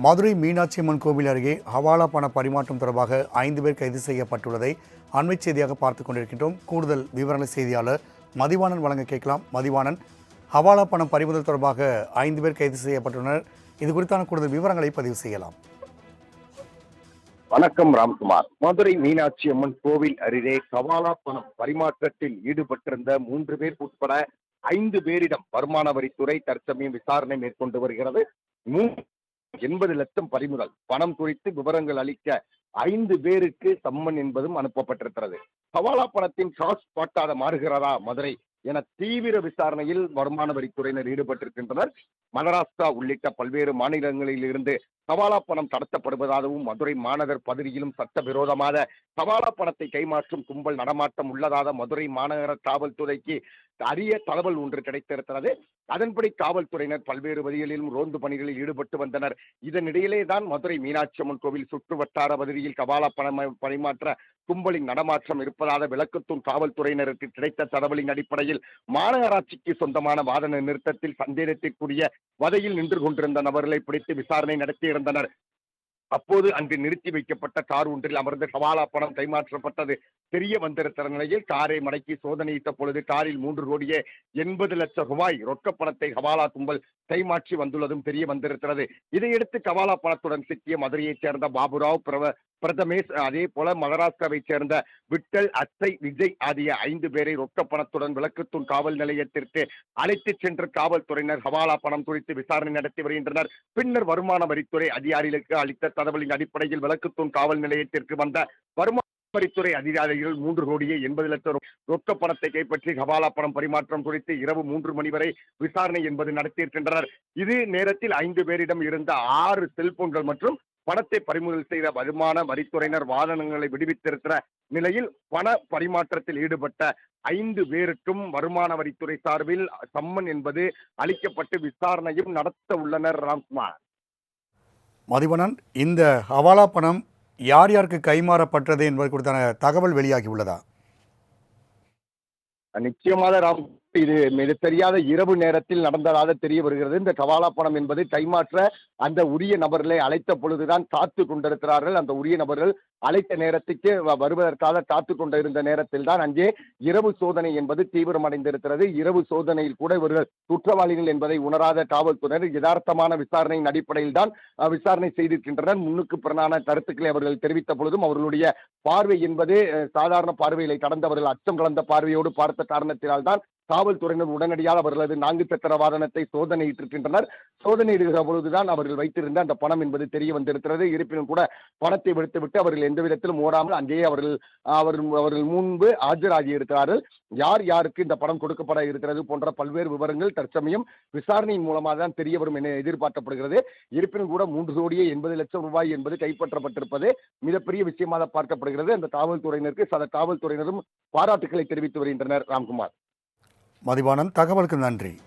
மதுரை மீனாட்சி அம்மன் கோவில் அருகே ஹவாலா பண பரிமாற்றம் தொடர்பாக ஐந்து பேர் கைது செய்யப்பட்டுள்ளதை அண்மை செய்தியாக பார்த்துக் கொண்டிருக்கின்றோம். கூடுதல் விவரங்களை செய்தியாளர் மதிவாணன் வழங்க கேட்கலாம். மதிவாணன் ஹவாலா பணம் பறிமுதல் தொடர்பாக ஐந்து பேர் கைது செய்யப்பட்டுள்ளனர். இது குறித்தான கூடுதல் விவரங்களை பதிவு செய்யலாம். வணக்கம் ராம்குமார். மதுரை மீனாட்சி அம்மன் கோவில் அருகே கவாலா பணம் பரிமாற்றத்தில் ஈடுபட்டிருந்த மூன்று பேர் உட்பட ஐந்து பேரிடம் வருமான வரித்துறை தற்சமயம் விசாரணை மேற்கொண்டு வருகிறது. மூ- எண்பது லட்சம் பறிமுதல். பணம் குறித்து விவரங்கள் அளிக்க ஐந்து பேருக்கு சம்மன் என்பதும் அனுப்பப்பட்டிருக்கிறது. சவாலா பணத்தின் காசு பாட்டாத மாறுகிறதா மதுரை? என தீவிர விசாரணையில் வருமான வரித்துறையினர் ஈடுபட்டிருக்கின்றனர். மகாராஷ்டிரா உள்ளிட்ட பல்வேறு மாநிலங்களில் இருந்து சவாலா பணம் கடத்தப்படுவதாகவும் மதுரை மாநகர் பகுதியிலும் சட்டவிரோதமாக சவாலா பணத்தை கைமாற்றும் கும்பல் நடமாட்டம் உள்ளதாக மதுரை மாநகர காவல்துறைக்கு அரிய தகவல் ஒன்று கிடைத்திருக்கிறது. அதன்படி காவல்துறையினர் பல்வேறு வழிகளிலும் ரோந்து பணிகளில் ஈடுபட்டு வந்தனர். இதனிடையிலே தான் மதுரை மீனாட்சி அம்மன் கோவில் சுற்று வட்டார பகுதியில் கபாலா பணம் பரிமாற்ற கும்பலின் நடமாற்றம் இருப்பதாக விளக்கத்தும் காவல்துறையினருக்கு கிடைத்த தகவலின் அடிப்படையில் மாநகராட்சிக்கு சொந்தமான வாகன நிறுத்தத்தில் சந்தேகத்திற்குரிய வதையில் நின்று கொண்டிருந்த நபர்களை பிடித்து விசாரணை நடத்தியிருந்தனர் அப்போது அங்கு நிறுத்தி வைக்கப்பட்ட கார் ஒன்றில் அமர்ந்து ஹவாலா பணம் கைமாற்றப்பட்டது. தெரிய வந்திருக்கிற நிலையில் காரை மடக்கி சோதனையிட்ட பொழுது காரில் மூன்று கோடியே எண்பது லட்சம் ரூபாய் ரொக்க பணத்தை ஹவாலா கும்பல் கைமாற்றி வந்துள்ளதும் தெரிய வந்திருக்கிறது. இதையடுத்து கவாலா பணத்துடன் சிக்கிய மதுரையைச் சேர்ந்த பாபுராவ் பிரவ பிரதமேஷ் அதே போல மகாராஷ்டிராவை சேர்ந்த விட்டல் அச்சை விஜய் ஆகிய ஐந்து பேரை ரொக்க பணத்துடன் விளக்குத்தூண் காவல் நிலையத்திற்கு அழைத்துச் சென்று காவல்துறையினர் ஹவாலா பணம் குறித்து விசாரணை நடத்தி வருகின்றனர். பின்னர் வருமான வரித்துறை அதிகாரிகளுக்கு அளித்த தகவலின் அடிப்படையில் விளக்குத்தூண் காவல் நிலையத்திற்கு வந்த வருமான வரித்துறை அதிகாரிகள் மூன்று கோடியே எண்பது லட்சம் ரொக்க பணத்தை கைப்பற்றி ஹவாலா பணம் பரிமாற்றம் குறித்து இரவு மூன்று மணி வரை விசாரணை என்பது நடத்தியிருக்கின்றனர். இது நேரத்தில் ஐந்து பேரிடம் இருந்த ஆறு செல்போன்கள் மற்றும் பணத்தை பறிமுதல் செய்த வருமான வரித்துறையினர் வாகனங்களை விடுவித்திருக்கிற நிலையில் பண பரிமாற்றத்தில் ஈடுபட்ட ஐந்து பேருக்கும் வருமான வரித்துறை சார்பில் சம்மன் என்பது அளிக்கப்பட்டு விசாரணையும் நடத்த உள்ளனர் ராம்குமார். மதிவணன் இந்த ஹவாலா பணம் யார் யாருக்கு கைமாறப்பட்டது என்பது குறித்தான தகவல் வெளியாகி உள்ளதா? நிச்சயமாக ராம் இது மிக தெரியாத இரவு நேரத்தில் நடந்ததாக தெரிய வருகிறது இந்த கவாலா பணம் என்பது கைமாற்ற அந்த உரிய நபர்களை அழைத்த பொழுதுதான் காத்து கொண்டிருக்கிறார்கள். அந்த உரிய நபர்கள் அழைத்த நேரத்துக்கு வ- வருவதற்காக காத்து கொண்டிருந்த நேரத்தில் தான் அங்கே இரவு சோதனை என்பது தீவிரமடைந்திருக்கிறது. இரவு சோதனையில் கூட இவர்கள் குற்றவாளிகள் என்பதை உணராத காவல்துறையினர் யதார்த்தமான விசாரணையின் அடிப்படையில் தான் விசாரணை செய்திருக்கின்றனர். முன்னுக்கு பிறனான கருத்துக்களை அவர்கள் தெரிவித்த பொழுதும் அவர்களுடைய பார்வை என்பது சாதாரண பார்வைகளை கடந்தவர்கள் அச்சம் கலந்த பார்வையோடு பார்த்த காரணத்தினால் தான் காவல்துறையினர் உடனடியாக அவர்களது நான்கு சக்கர வாகனத்தை சோதனையிட்டிருக்கின்றனர். சோதனையிடுகிற பொழுதுதான் அவர்கள் வைத்திருந்த அந்த பணம் என்பது தெரிய வந்திருக்கிறது. இருப்பினும் கூட பணத்தை விடுத்துவிட்டு அவர்கள் எந்த விதத்திலும் ஓடாமல் அங்கேயே அவர்கள் அவர்கள் அவர்கள் முன்பு ஆஜராகி இருக்கிறார்கள். யார் யாருக்கு இந்த பணம் கொடுக்கப்பட இருக்கிறது போன்ற பல்வேறு விவரங்கள் தற்சமயம் விசாரணையின் மூலமாக தான் தெரிய வரும் என எதிர்பார்க்கப்படுகிறது. இருப்பினும் கூட மூன்று கோடியே எண்பது லட்சம் ரூபாய் என்பது கைப்பற்றப்பட்டிருப்பது மிகப்பெரிய விஷயமாக பார்க்கப்படுகிறது. அந்த காவல்துறையினருக்கு சத காவல்துறையினரும் பாராட்டுக்களை தெரிவித்து வருகின்றனர். ராம்குமார். மதிவாணன் தகவலுக்கு நன்றி.